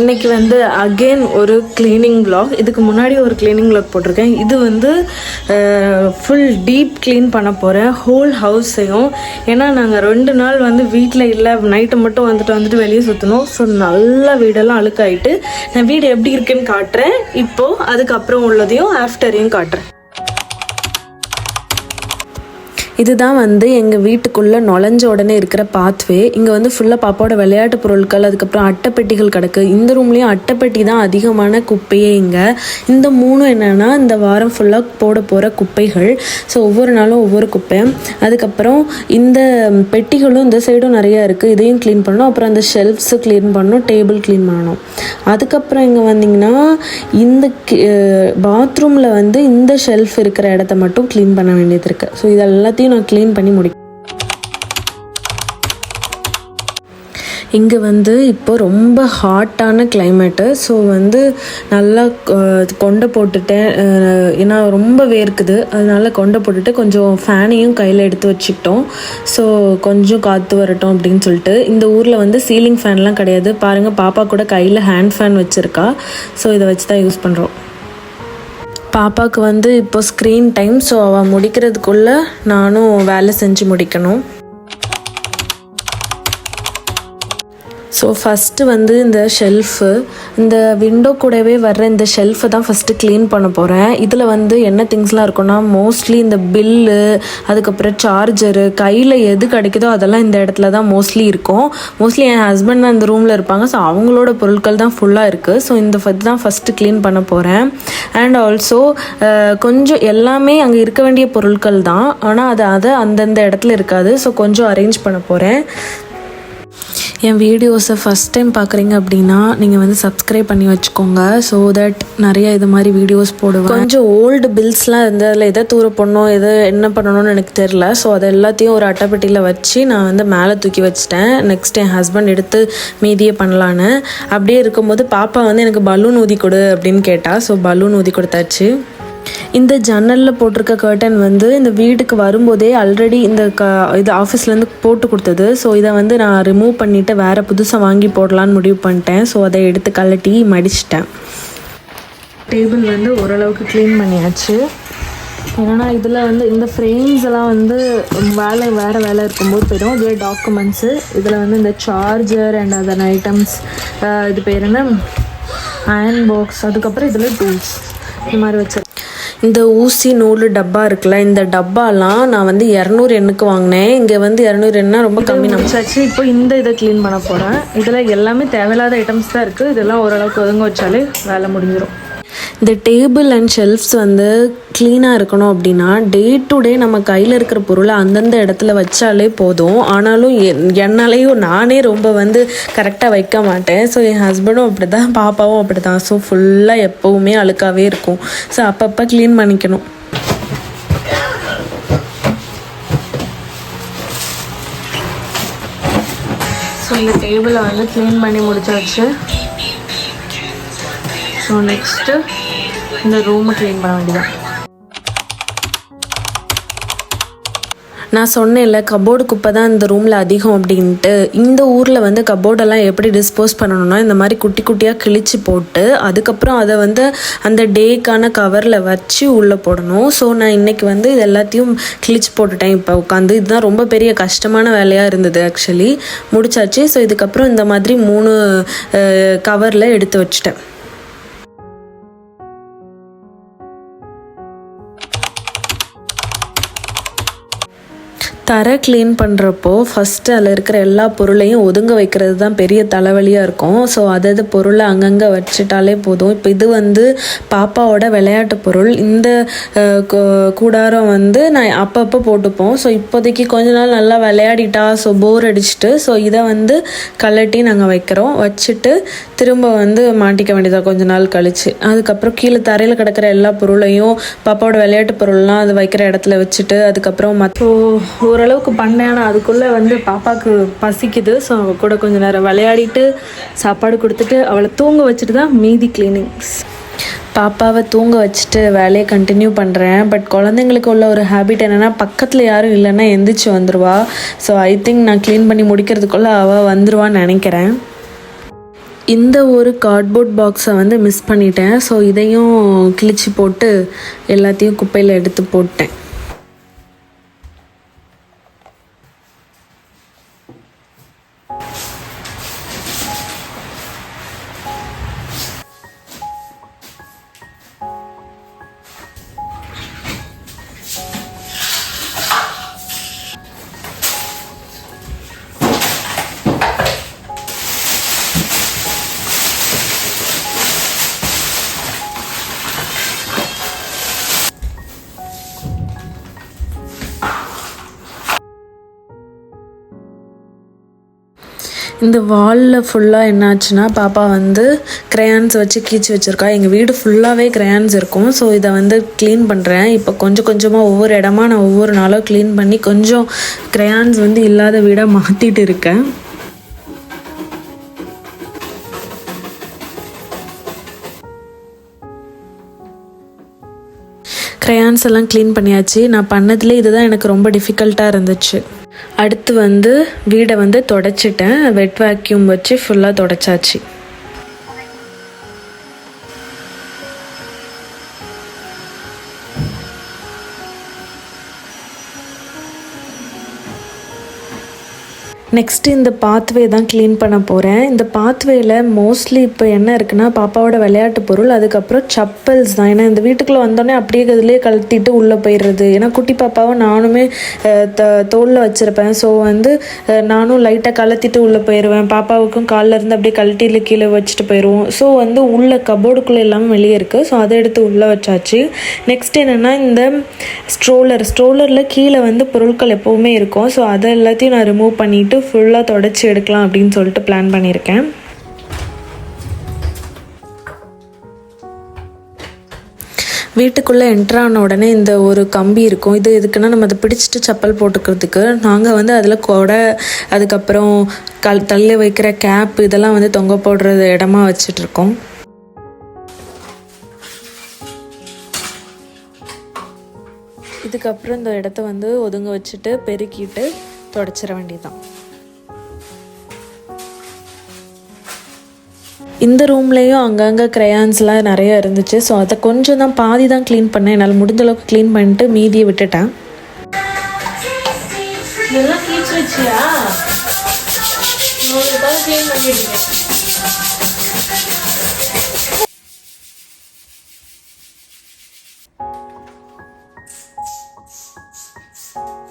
இன்னைக்கு வந்து அகெயின் ஒரு க்ளீனிங் vlog. இதுக்கு முன்னாடி ஒரு க்ளீனிங் vlog போட்டிருக்கேன். இது வந்து ஃபுல் டீப் க்ளீன் பண்ண போகிறேன் ஹோல் ஹவுஸையும் ஏன்னா நாங்கள் ரெண்டு நாள் வந்து வீட்டில் இல்லை. நைட்டு மட்டும் வந்துட்டு வந்துட்டு வெளியே சுற்றணும் ஸோ நல்லா வீடெல்லாம் அழுக்காயிட்டு நான் வீடு எப்படி இருக்குன்னு காட்டுறேன். இப்போது அதுக்கப்புறம் உள்ளதையும் ஆஃப்டரையும் காட்டுறேன். இதுதான் வந்து எங்கள் வீட்டுக்குள்ளே நுழைஞ்ச உடனே இருக்கிற பாத்வே இங்கே வந்து ஃபுல்லாக பாப்பாவோட விளையாட்டு பொருட்கள் அதுக்கப்புறம் அட்டைப்பெட்டிகள் கிடக்கு. இந்த ரூம்லேயும் அட்டைப்பெட்டி தான் அதிகமான குப்பையே இங்கே. இந்த மூணும் என்னென்னா இந்த வாரம் ஃபுல்லாக போட போகிற குப்பைகள். ஸோ ஒவ்வொரு நாளும் ஒவ்வொரு குப்பை. அதுக்கப்புறம் இந்த பெட்டிகளும் இந்த சைடும் நிறையா இருக்குது இதையும் க்ளீன் பண்ணணும். அப்புறம் அந்த ஷெல்ஃப்ஸு க்ளீன் பண்ணணும். டேபிள் க்ளீன் பண்ணணும். அதுக்கப்புறம் இங்கே வந்தீங்கன்னா இந்த பாத்ரூமில் வந்து இந்த ஷெல்ஃப் இருக்கிற இடத்த மட்டும் க்ளீன் பண்ண வேண்டியது இருக்குது ஸோ இது எல்லாத்தையும் நான் க்ளீன் பண்ணி முடி இங்கே வந்து இப்போ ரொம்ப ஹாட்டான கிளைமேட்டு ஸோ வந்து நல்லா கொண்டை போட்டுட்டேன். ஏன்னா ரொம்ப வேர்க்குது. அதனால கொண்டை போட்டுட்டு கொஞ்சம் ஃபேனையும் கையில் எடுத்து வச்சுக்கிட்டோம். ஸோ கொஞ்சம் காற்று வரட்டும் அப்படின்னு சொல்லிட்டு. இந்த ஊரில் வந்து சீலிங் ஃபேன்லாம் கிடையாது. பாருங்கள் பாப்பா கூட கையில் ஹேண்ட் ஃபேன் வச்சுருக்கா. ஸோ இதை வச்சு தான் யூஸ் பண்ணுறோம் பாப்பாவுக்கு வந்து இப்போ ஸ்க்ரீன் டைம் ஸோ அவள் முடிக்கிறதுக்குள்ளே நானும் வேலை செஞ்சு முடிக்கணும். ஸோ ஃபஸ்ட்டு வந்து இந்த ஷெல்ஃபு இந்த விண்டோ கூடவே வர்ற இந்த ஷெல்ஃபை தான் ஃபஸ்ட்டு க்ளீன் பண்ண போகிறேன் இதில் வந்து என்ன திங்ஸ்லாம் இருக்குன்னா மோஸ்ட்லி இந்த பில்லு அதுக்கப்புறம் சார்ஜரு கையில் எது கிடைக்குதோ அதெல்லாம் இந்த இடத்துல தான் மோஸ்ட்லி இருக்கும். மோஸ்ட்லி என் ஹஸ்பண்ட் அந்த ரூமில் இருப்பாங்க. ஸோ அவங்களோட பொருட்கள் தான் ஃபுல்லாக இருக்குது ஸோ இந்த இது தான் ஃபஸ்ட்டு க்ளீன் பண்ண போகிறேன் அண்ட் ஆல்சோ கொஞ்சம் எல்லாமே அங்கே இருக்க வேண்டிய பொருட்கள் தான். ஆனால் அது அதை அந்தந்த இடத்துல இருக்காது. ஸோ கொஞ்சம் அரேஞ்ச் பண்ண போகிறேன் என் வீடியோஸை ஃபஸ்ட் டைம் பார்க்குறீங்க அப்படின்னா நீங்கள் வந்து சப்ஸ்கிரைப் பண்ணி வச்சுக்கோங்க. ஸோ தட் நிறைய இது மாதிரி வீடியோஸ் போடுவேன். கொஞ்சம் ஓல்டு பில்ஸ்லாம் இருந்து அதில் எதை தூர பண்ணணும் எதை என்ன பண்ணணும்னு எனக்கு தெரில ஸோ அது எல்லாத்தையும் ஒரு அட்டைப்பெட்டியில் வச்சு நான் வந்து மேலே தூக்கி வச்சிட்டேன். நெக்ஸ்ட் என் ஹஸ்பண்ட் எடுத்து மீதியே பண்ணலான்னு. அப்படியே இருக்கும்போது பாப்பா வந்து எனக்கு பலூன் ஊதி கொடு அப்படின்னு கேட்டால் ஸோ பலூன் ஊதி கொடுத்தாச்சு. இந்த ஜன்னலில் போட்டிருக்க கர்டன் வந்து இந்த வீட்டுக்கு வரும்போதே ஆல்ரெடி இந்த க இது ஆஃபீஸ்லேருந்து போட்டு கொடுத்தது. ஸோ இதை வந்து நான் ரிமூவ் பண்ணிவிட்டு வேறு புதுசாக வாங்கி போடலான்னு முடிவு பண்ணிட்டேன். ஸோ அதை எடுத்து கழட்டி மடிச்சிட்டேன். டேபிள் வந்து ஓரளவுக்கு க்ளீன் பண்ணியாச்சு. ஏன்னா இதில் வந்து இந்த ஃப்ரேம்ஸ் எல்லாம் வந்து வேலை வேறு வேலை இருக்கும்போது போயிடும். இதே டாக்குமெண்ட்ஸு இதில் வந்து இந்த சார்ஜர் அண்ட் அதர் ஐட்டம்ஸ் இது பேர் என்ன? அயன் பாக்ஸ் அதுக்கப்புறம் இதில் டூல்ஸ் இந்த மாதிரி வச்சு இந்த ஊசி நூல் டப்பா இருக்குல்ல இந்த டப்பாலாம் நான் வந்து இரநூறு எண்ணுக்கு வாங்கினேன். இங்கே வந்து இரநூறு எண்ணா ரொம்ப கம்மி நம்பிச்சாச்சு இப்போ இந்த இதை க்ளீன் பண்ண போகிறேன் இதில் எல்லாமே தேவையில்லாத ஐட்டம்ஸ் தான் இருக்குது இதெல்லாம் ஓரளவுக்கு ஒதுங்க வச்சாலே வேலை முடிஞ்சிடும் இந்த டேபிள் அண்ட் ஷெல்ஃப்ஸ் வந்து க்ளீனாக இருக்கணும் அப்படின்னா டே டு டே நம்ம கையில் இருக்கிற பொருளை அந்தந்த இடத்துல வச்சாலே போதும். ஆனாலும் என்- என்னாலேயும் நானே ரொம்ப வந்து கரெக்டாக வைக்க மாட்டேன். ஸோ என் ஹஸ்பண்டும் அப்படி தான் பாப்பாவும் அப்படி தான் ஸோ ஃபுல்லாக எப்போவுமே அழுக்காவே இருக்கும். ஸோ அப்பப்போ க்ளீன் பண்ணிக்கணும். ஸோ இந்த டேபிளை வந்து க்ளீன் பண்ணி முடிச்சாச்சு. ஸோ நெக்ஸ்ட்டு இந்த ரூமை க்ளீன் பண்ண வேண்டியதான் நான் சொன்னேன்ல கபோர்டு குப்பை தான் இந்த ரூமில் அதிகம் அப்படின்ட்டு. இந்த ஊரில் வந்து கபோர்டெல்லாம் எப்படி டிஸ்போஸ் பண்ணணும்னா இந்த மாதிரி குட்டி குட்டியாக கிழிச்சு போட்டு அதுக்கப்புறம் அதை வந்து அந்த டேக்கான கவரில் வச்சு உள்ளே போடணும். ஸோ நான் இன்னைக்கு வந்து இது எல்லாத்தையும் கிழிச்சு போட்டுட்டேன். இப்போ உட்காந்து இதுதான் ரொம்ப பெரிய கஷ்டமான வேலையாக இருந்தது ஆக்சுவலி முடிச்சாச்சு. ஸோ இதுக்கப்புறம் இந்த மாதிரி மூணு கவரில் எடுத்து வச்சுட்டேன். தரை க்ளீன் பண்ணுறப்போ ஃபஸ்ட்டு அதில் இருக்கிற எல்லா பொருளையும் ஒதுங்க வைக்கிறது தான் பெரிய தலைவலியாக இருக்கும். ஸோ அதது பொருளை அங்கங்கே வச்சுட்டாலே போதும். இப்போ இது வந்து பாப்பாவோட விளையாட்டு பொருள். இந்த கூடாரம் வந்து நான் அப்பப்போ போட்டுப்போம். ஸோ இப்போதைக்கு கொஞ்ச நாள் நல்லா விளையாடிட்டா ஸோ போர் அடிச்சிட்டு ஸோ இதை வந்து கழட்டி நாங்கள் வைக்கிறோம். வச்சுட்டு திரும்ப வந்து மாட்டிக்க வேண்டியதாக கொஞ்ச நாள் கழிச்சு. அதுக்கப்புறம் கீழே தரையில் கிடக்கிற எல்லா பொருளையும் பாப்பாவோட விளையாட்டு பொருள்லாம் அது வைக்கிற இடத்துல வச்சுட்டு அதுக்கப்புறம் மற்ற ஓரளவுக்கு பண்ணேன். ஆனால் அதுக்குள்ளே வந்து பாப்பாவுக்கு பசிக்குது. ஸோ அவ கூட கொஞ்சம் நேரம் விளையாடிட்டு சாப்பாடு கொடுத்துட்டு அவளை தூங்க வச்சுட்டு தான் மீதி கிளீனிங்ஸ் பாப்பாவை தூங்க வச்சுட்டு வேலையை கண்டினியூ பண்ணுறேன் பட் குழந்தைங்களுக்கு உள்ள ஒரு ஹேபிட் என்னென்னா பக்கத்தில் யாரும் இல்லைன்னா எந்திரிச்சு வந்துடுவா ஸோ ஐ திங்க் நான் க்ளீன் பண்ணி முடிக்கிறதுக்குள்ளே அவள் வந்துடுவான்னு நினைக்கிறேன். இந்த ஒரு கார்ட்போர்ட் பாக்ஸை வந்து மிஸ் பண்ணிட்டேன். ஸோ இதையும் கிழிச்சு போட்டு எல்லாத்தையும் குப்பையில் எடுத்து போட்டேன். இந்த வாலில் ஃபுல்லாக என்னாச்சுன்னா பாப்பா வந்து க்ரையான்ஸ் வச்சு கீச்சு வச்சுருக்கா. எங்கள் வீடு ஃபுல்லாகவே க்ரையான்ஸ் இருக்கும். ஸோ இதை வந்து க்ளீன் பண்ணுறேன் இப்போ கொஞ்சம் கொஞ்சமாக ஒவ்வொரு இடமா நான் ஒவ்வொரு நாளும் க்ளீன் பண்ணி கொஞ்சம் க்ரையான்ஸ் வந்து இல்லாத வீடாக மாற்றிட்டு இருக்கேன். க்ரையான்ஸ் எல்லாம் க்ளீன் பண்ணியாச்சு. நான் பண்ணதுலேயே இதுதான் எனக்கு ரொம்ப டிஃபிகல்ட்டாக இருந்துச்சு. அடுத்து வந்து வீடை வந்து தொடச்சிட்டேன். வெட் வேக்யூம் வச்சு ஃபுல்லாக தொடச்சாச்சு. நெக்ஸ்ட்டு இந்த பாத்வே தான் க்ளீன் பண்ண போகிறேன் இந்த பாத்வேயில் மோஸ்ட்லி இப்போ என்ன இருக்குன்னா பாப்பாவோட விளையாட்டு பொருள் அதுக்கப்புறம் சப்பல்ஸ் தான். ஏன்னா இந்த வீட்டுக்குள்ளே வந்தோடனே அப்படியே இதுலேயே கழட்டிட்டு உள்ளே போயிடுறது. ஏன்னா குட்டி பாப்பாவை நானுமே த தோளில் வச்சுருப்பேன். ஸோ வந்து நானும் லைட்டாக கலத்திட்டு உள்ளே போயிடுவேன் பாப்பாவுக்கும் காலில் இருந்து அப்படியே கழட்டியில் கீழே வச்சுட்டு போயிடுவோம் ஸோ வந்து உள்ள கபோர்டுக்குள்ளே எல்லாமே வெளியே இருக்குது ஸோ அதை எடுத்து உள்ளே வச்சாச்சு. நெக்ஸ்ட் என்னென்னா இந்த ஸ்ட்ரோலர் ஸ்ட்ரோலரில் கீழே வந்து பொருட்கள் எப்போவுமே இருக்கும். ஸோ அதை எல்லாத்தையும் நான் ரிமூவ் பண்ணிவிட்டு ஃபுல்லாக தொடச்சி எடுக்கலாம் அப்படின்னு சொல்லிட்டு பிளான் பண்ணியிருக்கேன். வீட்டுக்குள்ளே என்ட்ரான ஆன உடனே இந்த ஒரு கம்பி இருக்கும். இது எதுக்குன்னா நம்ம அதை பிடிச்சிட்டு செப்பல் போட்டுக்கிறதுக்கு. நாங்கள் வந்து அதில் கொடை அதுக்கப்புறம் கல் தள்ளி வைக்கிற கேப் இதெல்லாம் வந்து தொங்க போடுறது இடமா வச்சிட்ருக்கோம் இதுக்கப்புறம் இந்த இடத்த வந்து ஒதுங்க வச்சுட்டு பெருக்கிட்டு தொடச்சிட வேண்டியதுதான். இந்த ரூம்லேயும் அங்கங்கே க்ரையான்ஸ்லாம் நிறைய இருந்துச்சு. ஸோ அதை கொஞ்சம் தான் பாதி தான் க்ளீன் பண்ணேன். என்னால் முடிஞ்ச அளவுக்கு க்ளீன் பண்ணிட்டு மீதியை விட்டுட்டேன். Thank you.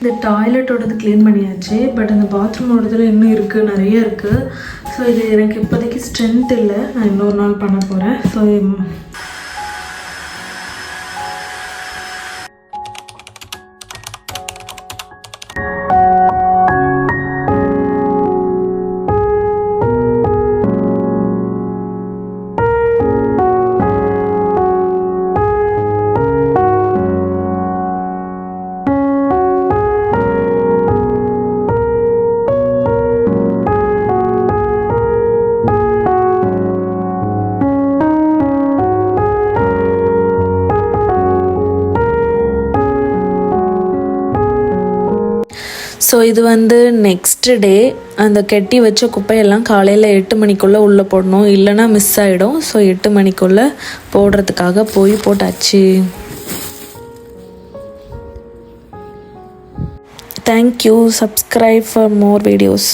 இந்த டாய்லெட்டோடது க்ளீன் பண்ணியாச்சு பட் அந்த பாத்ரூமோடதுல இன்னும் இருக்குது நிறைய இருக்குது ஸோ இது எனக்கு இப்போதைக்கு ஸ்ட்ரென்த் இல்லை. நான் இன்னொரு நாள் பண்ண போகிறேன் ஸோ ஸோ இது வந்து நெக்ஸ்ட் டே அந்த கெட்டி வச்ச குப்பையெல்லாம் காலையில் எட்டு மணிக்குள்ளே உள்ளே போடணும். இல்லைன்னா மிஸ் ஆகிடும் ஸோ எட்டு மணிக்குள்ளே போடுறதுக்காக போய் போட்டாச்சு. Thank you subscribe for more videos